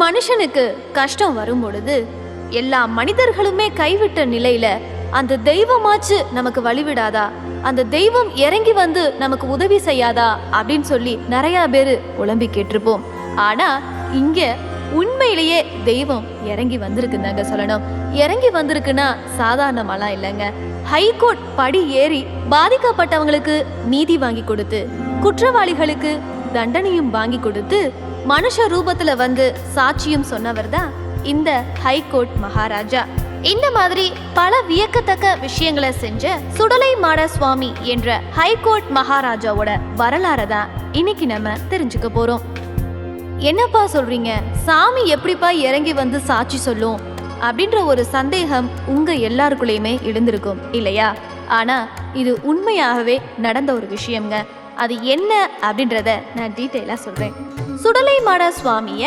மனுஷனுக்கு கஷ்டம் வரும் பொழுது எல்லா மனிதர்களுமே கைவிட்ட நிலையில அந்த தெய்வமாச்சு நமக்கு வழிவிடாதா? அந்த தெய்வம் இறங்கி வந்து நமக்கு உதவி செய்யாதா? அப்படின்னு சொல்லி நிறைய பேர் உழம்பி கேட்டிருப்போம். ஆனா இங்க உண்மையிலேயே தெய்வம் இறங்கி வந்திருக்குதாங்க சொல்லணும். இறங்கி வந்திருக்குன்னா சாதாரணமாலாம் இல்லைங்க. ஹைகோர்ட் படி ஏறி பாதிக்கப்பட்டவங்களுக்கு நீதி வாங்கி கொடுத்து குற்றவாளிகளுக்கு தண்டனையும் வாங்கி கொடுத்து மனுஷ ரூபத்துல வந்து சாட்சியும் சொன்னவர் தான் இந்த ஹைகோர்ட் மகாராஜா. இந்த மாதிரி பல வியக்கத்தக்க விஷயங்களை செஞ்ச சுடலை மாட சுவாமி என்ற ஹைகோர்ட் மகாராஜாவோட வரலாறை தான் இன்னைக்கு நம்ம தெரிஞ்சுக்க போறோம். என்னப்பா சொல்றீங்க? சாமி எப்படிப்பா இறங்கி வந்து சாட்சி சொல்லும்? அப்படின்ற ஒரு சந்தேகம் உங்க எல்லாருக்குள்ளேயுமே எழுந்திருக்கும் இல்லையா? ஆனா இது உண்மையாகவே நடந்த ஒரு விஷயம்ங்க. அது என்ன அப்படின்றத நான் டீட்டெயிலாக சொல்றேன். சுடலைமாட சுவாமிய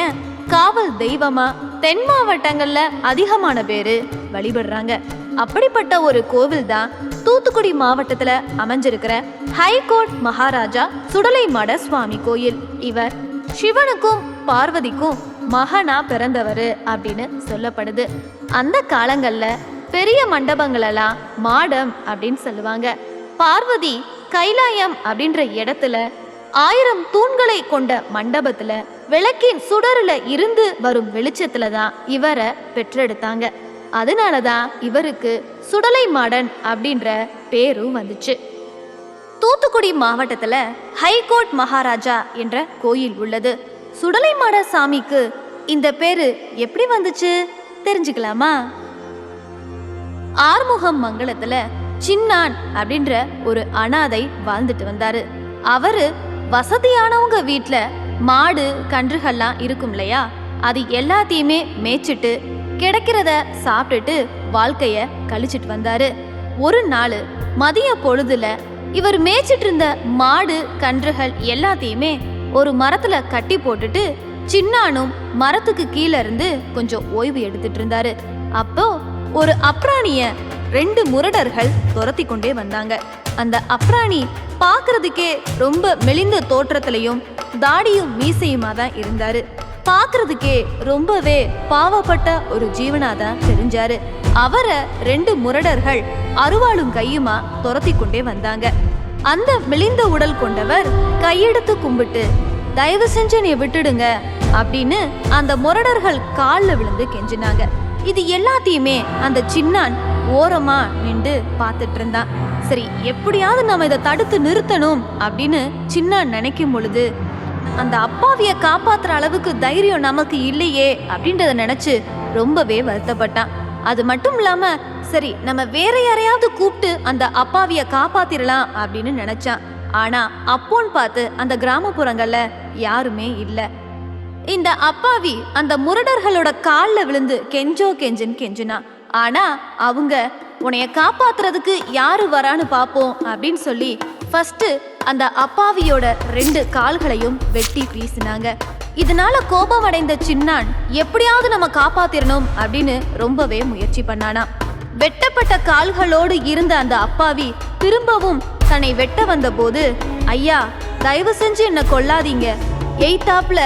காவல் தெய்வமா? தென் மாவட்டங்கள்ல அதிகமான பேரு வழிபடுறாங்க. அப்படிப்பட்ட ஒரு கோவில் தான் தூத்துக்குடி மாவட்டத்துல அமைஞ்சிருக்கிற ஹைகோர்ட் மகாராஜா சுடலைமாட சுவாமி கோயில். இவர் சிவனுக்கும் பார்வதிக்கும் மகனா பிறந்தவர் அப்படின்னு சொல்லப்படுது. அந்த காலங்கள்ல பெரிய மண்டபங்களெல்லாம் மாடம் அப்படின்னு சொல்லுவாங்க. பார்வதி கைலாயம் அப்படின்ற இடத்துல ஆயிரம் தூண்களை கொண்ட மண்டபத்துல விளக்கின் சுடருல இருந்து வரும் வெளிச்சத்துல தான் இவரை பெற்றெடுத்தாங்க. அதனாலதான் இவருக்கு சுடலை மாடன் அப்படின்ற பேரும் வந்துச்சு. தூத்துக்குடி மாவட்டத்துல ஹைகோர்ட் மகாராஜா என்ற கோயில் உள்ளது. சுடலைமாட சாமிக்கு இந்த பேரு எப்படி வந்துச்சு தெரிஞ்சுக்கலாமா? ஆறுமுகம் மங்கலத்துல சின்னான் அப்படின்ற ஒரு அனாதை வாழ்ந்துட்டு வந்தாரு. அவரு வசதியானவங்க வீட்டில் மாடு கன்றுகள்லாம் இருக்கும் இல்லையா? அது எல்லாத்தையுமே மேய்ச்சிட்டு கிடைக்கிறத சாப்பிட்டுட்டு வாழ்க்கைய கழிச்சிட்டு வந்தாரு. ஒரு நாள் மதிய பொழுதுல இவர் மேய்ச்சிட்டு இருந்த மாடு கன்றுகள் எல்லாத்தையுமே ஒரு மரத்துல கட்டி போட்டுட்டு சின்னானும் மரத்துக்கு கீழே இருந்து கொஞ்சம் ஓய்வு எடுத்துட்டு இருந்தாரு. அப்போ ஒரு அப்ராணிய ரெண்டு முரடர்கள் துரத்தி கொண்டே வந்தாங்க. அந்த அப்ராணி பார்க்கறதுக்கே ரொம்ப மெலிந்த தோற்றத்திலையும் தாடியும் மீசையுமா தான் இருந்தாரு. பார்க்கறதுக்கே ரொம்பவே பாவப்பட்ட ஒரு ஜீவனா தான் தெரிஞ்சாரு. அவரை ரெண்டு முரடர்கள் அருவாளும் கையுமா துரத்தி கொண்டே வந்தாங்க. அந்த மெலிந்த உடல் கொண்டவர் கையெடுத்து கும்பிட்டு தயவு செஞ்சு நீ விட்டுடுங்க அப்படின்னு அந்த முரடர்கள் காலில் விழுந்து கெஞ்சினாங்க. இது எல்லாத்தையுமே அந்த சின்னான் ஓரமா நின்று பார்த்துட்டு இருந்தான் சரி எப்படியாவது நம்ம இதை தடுத்து நிறுத்தணும் அப்படின்னு சின்ன நினைக்கும் பொழுது அந்த அப்பாவிய காப்பாத்துற அளவுக்கு தைரியம் நமக்கு இல்லையே அப்படின்றத நினைச்சு ரொம்பவே வருத்தப்பட்டான். அது மட்டும் இல்லாம சரி நம்ம வேற யாரையாவது கூப்பிட்டு அந்த அப்பாவிய காப்பாத்திரலாம் அப்படின்னு நினைச்சான். ஆனா அப்போன்னு பார்த்து அந்த கிராமப்புறங்கள்ல யாருமே இல்லை. இந்த அப்பாவி அந்த முரடர்களோட காலில் விழுந்து கெஞ்சோ கெஞ்சுன்னு கெஞ்சுனா ஆனா அவங்க உன்னைய காப்பாத்துறதுக்கு யாரு வரான்னு பாப்போம் அப்படின்னு சொல்லி ஃபர்ஸ்ட் அந்த அப்பாவியோட ரெண்டு கால்களையும் வெட்டி வீசினாங்க. இதனால கோபம் அடைந்த சின்னான் எப்படியாவது நம்ம காப்பாத்திரணும் அப்படின்னு ரொம்பவே முயற்சி பண்ணானா. வெட்டப்பட்ட கால்களோடு இருந்த அந்த அப்பாவி திரும்பவும் தன்னை வெட்ட வந்தபோது ஐயா தயவு செஞ்சு என்ன கொல்லாதீங்க. எய்தாப்ல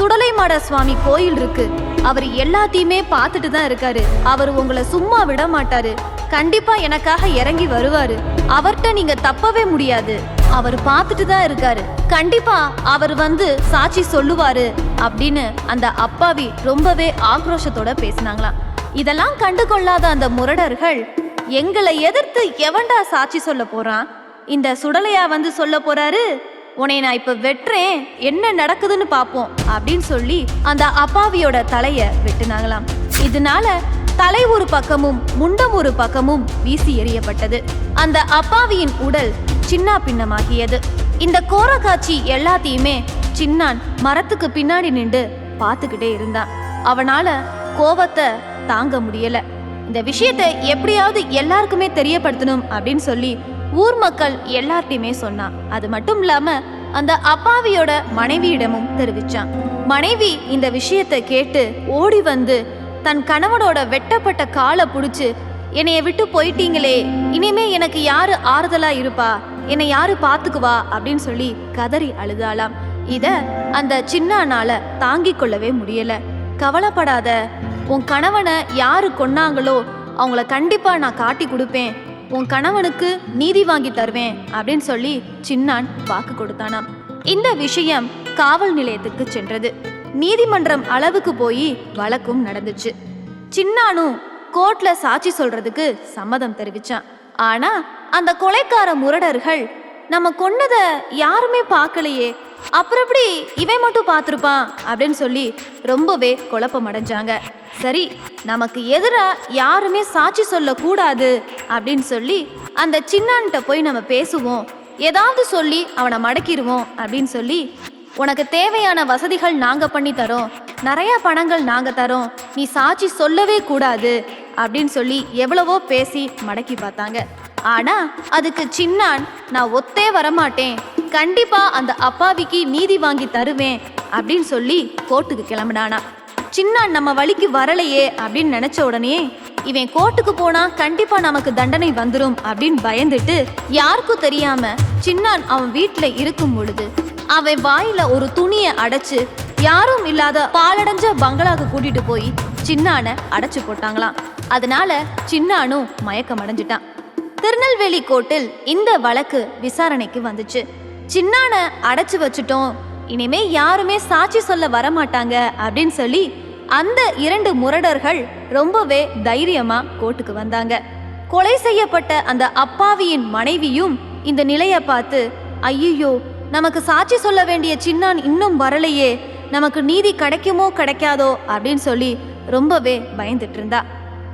சுடலைமாட சுவாமி கோயில் இருக்கு. அவர் எல்லாத்தையுமே பார்த்துட்டு தான் இருக்காரு. அவர் உங்களை சும்மா விட மாட்டாரு. கண்டிப்பா எனக்காக இறங்கி வருவாரு. அவர்கிட்ட நீங்க தப்பவே முடியாது. அவர் பார்த்துட்டு தான் இருக்காரு. கண்டிப்பா அவர் வந்து சாட்சி சொல்லுவாரு அப்படின்னு அந்த அப்பாவி ரொம்பவே ஆக்ரோஷத்தோட பேசினாங்களாம். இதெல்லாம் கண்டு கொள்ளாத அந்த முரடர்கள் எங்களை எதிர்த்து எவன்டா சாட்சி சொல்ல போறான்? இந்த சுடலையா வந்து சொல்ல போறாரு? உன்னை நான் இப்ப வெட்டுறேன். என்ன நடக்குதுன்னு பாப்போம் அப்படின்னு சொல்லி அந்த அப்பாவியோட தலைய வெட்டுனாங்களாம். இதனால தலை ஒரு பக்கமும் முண்டம் ஒரு பக்கமும் வீசி எறியப்பட்டது. அந்த அப்பாவியின் உடல் சின்னா பின்னமாகியது. இந்த கோர காட்சி எல்லாத்தையுமே சின்னான் மரத்துக்கு பின்னாடி நின்று பார்த்துக்கிட்டே இருந்தான். அவனால கோவத்தை தாங்க முடியல. இந்த விஷயத்தை எப்படியாவது எல்லாருக்குமே தெரியப்படுத்தணும் அப்படின்னு சொல்லி ஊர் மக்கள் எல்லார்ட்டையுமே சொன்னான். அது மட்டும் இல்லாம அந்த அப்பாவியோட மனைவியிடமும் தெரிவிச்சான். மனைவி இந்த விஷயத்தை கேட்டு ஓடி வந்து தன் கணவனோட வெட்டப்பட்ட காலை புடிச்சு என்னைய விட்டு போயிட்டீங்களே இனிமே எனக்கு யாரு ஆறுதலா இருப்பா? என்னை யாரு பாத்துக்குவா? அப்படின்னு சொல்லி கதறி அழுதாளாம். இத அந்த சின்னானால தாங்கிக் கொள்ளவே முடியல. கவலைப்படாத உன் கணவனை யாரு கொன்னாங்களோ அவங்கள கண்டிப்பா நான் காட்டி கொடுப்பேன். உன் கணவனுக்கு நீதி வாங்கி தருவேன் அப்படின்னு சொல்லி சின்னான் வாக்கு கொடுத்தானாம். இந்த விஷயம் காவல் நிலையத்துக்கு சென்றது. நீதிமன்றம் அளவுக்கு போய் வழக்கும் நடந்துச்சு. சின்னானும் கோர்ட்ல சாட்சி சொல்றதுக்கு சம்மதம் தெரிவிச்சான். ஆனா அந்த கொலைக்கார முரடர்கள் நம்ம கொன்னத யாருமே பார்க்கலையே அப்புறம் எப்படி இவன் மட்டும் பார்த்துருப்பான் அப்படின்னு சொல்லி ரொம்பவே குழப்பம் அடைஞ்சாங்க. சரி நமக்கு எதிராக யாருமே சாட்சி சொல்லக்கூடாது அப்படின்னு சொல்லி அந்த சின்னான்கிட்ட போய் நம்ம பேசுவோம். ஏதாவது சொல்லி அவனை மடக்கிடுவோம் அப்படின்னு சொல்லி உனக்கு தேவையான வசதிகள் நாங்கள் பண்ணி தரோம். நிறையா பணங்கள் நாங்கள் தரோம். நீ சாட்சி சொல்லவே கூடாது. அப்படின்னு சொல்லி எவ்வளவோ பேசி மடக்கி பார்த்தாங்க. ஆனால் அதுக்கு சின்னான் நான் ஒத்தே வரமாட்டேன். கண்டிப்பா அந்த அப்பாவிக்கு நீதி வாங்கி தருவேன் அப்படின்னு சொல்லி கோர்ட்டுக்கு கிளம்பினானா. சின்னான் நம்ம வழிக்கு வரலையே அப்படின்னு நினைச்ச உடனே இவன் கோர்ட்டுக்கு போனா கண்டிப்பா நமக்கு தண்டனை வந்துடும் அப்படின்னு பயந்துட்டு யாருக்கும் தெரியாம சின்னான் அவன் வீட்டுல இருக்கும் பொழுது அவன் வாயில ஒரு துணியை அடைச்சு யாரும் இல்லாத பாலடைஞ்ச பங்களாக்கு கூட்டிட்டு போய் சின்னான அடைச்சு போட்டாங்களாம். அதனால சின்னானும் மயக்கம் அடைஞ்சிட்டான் திருநெல்வேலி கோர்ட்டில் இந்த வழக்கு விசாரணைக்கு வந்துச்சு. சின்னான அடைச்சு வச்சுட்டோம். இனிமே யாருமே சாட்சி சொல்ல வரமாட்டாங்க அப்படின்னு சொல்லி அந்த இரண்டு முரடர்கள் ரொம்பவே தைரியமா கோர்ட்டுக்கு வந்தாங்க. கொலை செய்யப்பட்ட அந்த அப்பாவியின் மனைவியும் இந்த நிலையை பார்த்து ஐயோ நமக்கு சாட்சி சொல்ல வேண்டிய சின்னான் இன்னும் வரலையே. நமக்கு நீதி கிடைக்குமோ கிடைக்காதோ? அப்படின்னு சொல்லி ரொம்பவே பயந்துட்டு இருந்தா.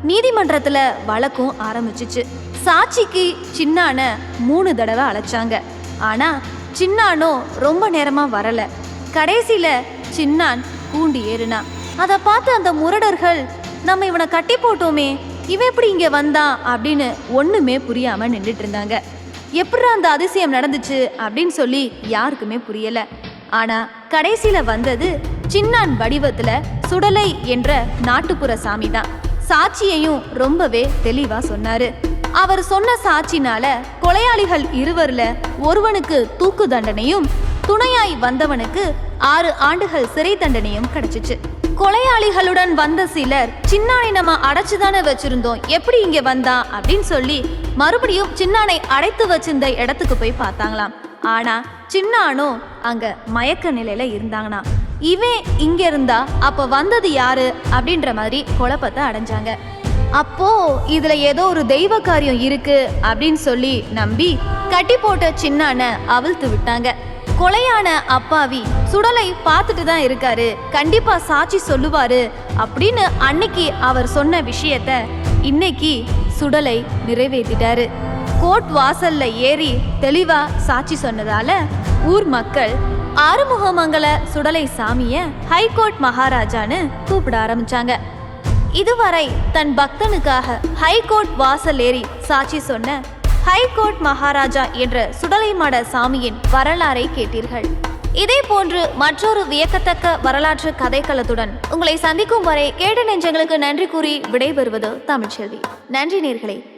நீதிமன்றத்துல வழக்கும் ஆரம்பிச்சிச்சு. சாட்சிக்கு சின்னான மூணு தடவை அழைச்சாங்க. ஆனா சின்னானோ ரொம்ப நேரமாக வரலை. கடைசியில் சின்னான் கூண்டி ஏறுனான் அதை பார்த்து அந்த முரடர்கள் நம்ம இவனை கட்டி போட்டோமே இவன் எப்படி இங்கே வந்தான்? அப்படின்னு ஒன்றுமே புரியாமல் நின்றுட்டு இருந்தாங்க. எப்படி அந்த அதிசயம் நடந்துச்சு? அப்படின்னு சொல்லி யாருக்குமே புரியலை. ஆனால் கடைசியில் வந்தது சின்னான் வடிவத்தில் சுடலை என்ற நாட்டுப்புற சாமி தான் சாட்சியையும் ரொம்பவே தெளிவாக சொன்னார். அவர் சொன்ன சாட்சினால கொலையாளிகள் இருவர்ல ஒருவனுக்கு தூக்கு தண்டனையும் துணையாய் வந்தவனுக்கு ஆறு ஆண்டுகள் சிறை தண்டனையும் கிடைச்சிச்சு. கொலையாளிகளுடன் வந்த சிலர் சின்னானை நம்ம அடைச்சுதானே வச்சிருந்தோம் எப்படி இங்க வந்தா? அப்படின்னு சொல்லி மறுபடியும் சின்னானை அடைத்து வச்சிருந்த இடத்துக்கு போய் பார்த்தாங்களாம். ஆனா சின்னானும் அங்க மயக்க நிலையில இருந்தாங்கண்ணா இவன் இங்க இருந்தா அப்ப வந்தது யாரு? அப்படின்ற மாதிரி குழப்பத்தை அடைஞ்சாங்க. அப்போ இதுல ஏதோ ஒரு தெய்வ காரியம் இருக்கு அப்படின்னு சொல்லி நம்பி கட்டி போட்ட சின்னான அவிழ்த்து விட்டாங்க. கொலையான அப்பாவி சுடலை பார்த்துட்டு தான் இருக்காரு. கண்டிப்பா சாட்சி சொல்லுவாரு அப்படின்னு அன்னைக்கு அவர் சொன்ன விஷயத்த இன்னைக்கு சுடலை நிறைவேற்றிட்டாரு. கோர்ட் வாசல்ல ஏறி தெளிவா சாட்சி சொன்னதால ஊர் மக்கள் ஆறுமுகமங்கல சுடலை சாமிய ஹைகோர்ட் மகாராஜான்னு கூப்பிட ஆரம்பிச்சாங்க. இதுவரை தன் பக்தனுக்காக ஹைகோர்ட் வாசல் ஏறி சாட்சி சொன்ன ஹைகோர்ட் மகாராஜா என்ற சுடலைமட சாமியின் வரலாறை கேட்டீர்கள். இதே போன்று மற்றொரு வியக்கத்தக்க வரலாற்று கதைக்களத்துடன் உங்களை சந்திக்கும் வரை கேட்ட நெஞ்சங்களுக்கு நன்றி கூறி விடைபெறுவது தமிழ்ச்செல்வி. நன்றி நேர்களே.